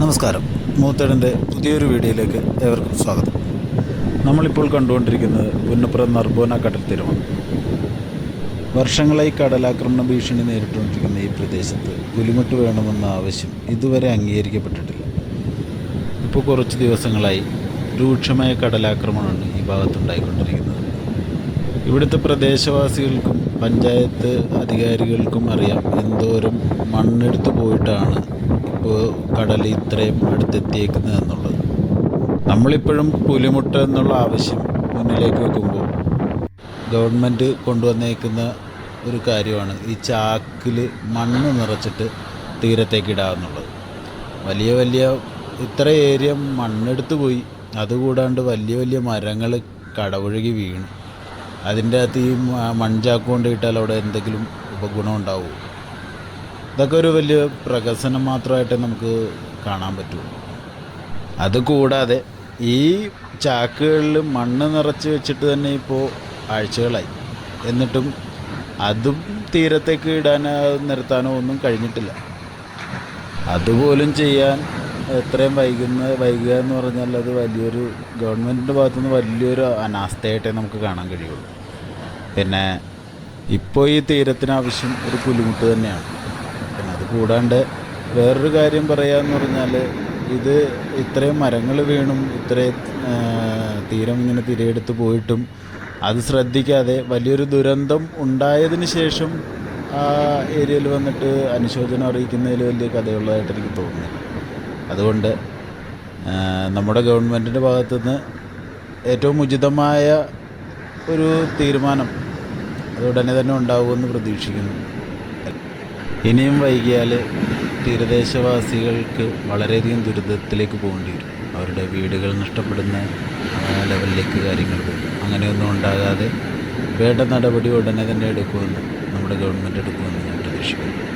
നമസ്കാരം. മൂത്തേടന്റെ പുതിയൊരു വീഡിയോയിലേക്ക് ഏവർക്കും സ്വാഗതം. നമ്മളിപ്പോൾ കണ്ടുകൊണ്ടിരിക്കുന്നത് പുന്നപ്പുറം നർബോന കടൽ തീരമാണ്. വർഷങ്ങളായി കടലാക്രമണ ഭീഷണി നേരിട്ടുകൊണ്ടിരിക്കുന്ന ഈ പ്രദേശത്ത് പുലിമുട്ട് വേണമെന്ന ആവശ്യം ഇതുവരെ അംഗീകരിക്കപ്പെട്ടിട്ടില്ല. ഇപ്പോൾ കുറച്ച് ദിവസങ്ങളായി രൂക്ഷമായ കടലാക്രമണമാണ് ഈ ഭാഗത്തുണ്ടായിക്കൊണ്ടിരിക്കുന്നത്. ഇവിടുത്തെ പ്രദേശവാസികൾക്കും പഞ്ചായത്ത് അധികാരികൾക്കും അറിയാം എന്തോരം മണ്ണെടുത്ത് പോയിട്ടാണ് ഇപ്പോൾ കടൽ ഇത്രയും അടുത്തെത്തിയേക്കുന്നത് എന്നുള്ളത്. നമ്മളിപ്പോഴും പുലിമുട്ട എന്നുള്ള ആവശ്യം മുന്നിലേക്ക് വെക്കുമ്പോൾ ഗവൺമെന്റ് കൊണ്ടുവന്നേക്കുന്ന ഒരു കാര്യമാണ് ഈ ചാക്കിൽ മണ്ണ് നിറച്ചിട്ട് തീരത്തേക്ക് ഇടാമെന്നുള്ളത് വലിയ വലിയ ഇത്ര ഏരിയ മണ്ണെടുത്ത് പോയി അതുകൂടാണ്ട് വലിയ വലിയ മരങ്ങൾ കടപുഴകി വീണു. അതിന്റെ അകത്ത് ഈ മൺചാക്ക് കൊണ്ടിട്ടാൽ അവിടെ എന്തെങ്കിലും ഉപഗുണം ഉണ്ടാവുമോ ഇതൊക്കെ ഒരു വലിയ പ്രകസനം മാത്രമായിട്ട് നമുക്ക് കാണാൻ പറ്റുള്ളൂ അതുകൂടാതെ ഈ ചാക്കുകളിൽ മണ്ണ് നിറച്ച് വെച്ചിട്ട് തന്നെ ഇപ്പോൾ ആഴ്ചകളായി. എന്നിട്ടും അതും തീരത്തേക്ക് ഇടാനോ നിരത്താനോ ഒന്നും കഴിഞ്ഞിട്ടില്ല. അതുപോലും ചെയ്യാൻ എത്രയും വൈകുന്ന വൈകുക എന്ന് പറഞ്ഞാൽ അത് വലിയൊരു ഗവൺമെന്റിന്റെ ഭാഗത്തുനിന്ന് വലിയൊരു അനാസ്ഥയായിട്ടേ നമുക്ക് കാണാൻ കഴിയുള്ളൂ. പിന്നെ ഇപ്പോൾ ഈ തീരത്തിന് ആവശ്യം ഒരു പുലിമുട്ട് തന്നെയാണ്. കൂടാണ്ട് വേറൊരു കാര്യം പറയാന്ന് പറഞ്ഞാൽ ഇത് ഇത്രയും മരങ്ങൾ വീണും ഇത്രയും തീരം ഇങ്ങനെ തിരയെടുത്ത് പോയിട്ടും അത് ശ്രദ്ധിക്കാതെ വലിയൊരു ദുരന്തം ഉണ്ടായതിന് ശേഷം ആ ഏരിയയിൽ വന്നിട്ട് അനുശോചനം അറിയിക്കുന്നതിൽ വലിയ കഥയുള്ളതായിട്ട് എനിക്ക് തോന്നുന്നില്ല. അതുകൊണ്ട് നമ്മുടെ ഗവൺമെന്റിന്റെ ഭാഗത്തുനിന്ന് ഏറ്റവും ഉചിതമായ ഒരു തീരുമാനം അത് ഉടനെ തന്നെ ഉണ്ടാവുമെന്ന് പ്രതീക്ഷിക്കുന്നു. ഇനിയും വൈകിയാൽ തീരദേശവാസികൾക്ക് വളരെയധികം ദുരിതത്തിലേക്ക് പോകേണ്ടി വരും. അവരുടെ വീടുകൾ നഷ്ടപ്പെടുന്ന ലെവലിലേക്ക് കാര്യങ്ങൾ പോകും. അങ്ങനെയൊന്നും ഉണ്ടാകാതെ വേണ്ട നടപടി ഉടനെ തന്നെ എടുക്കുമെന്ന് നമ്മുടെ ഗവൺമെന്റ് എടുക്കുമെന്ന് ഞാൻ പ്രതീക്ഷിക്കുന്നു.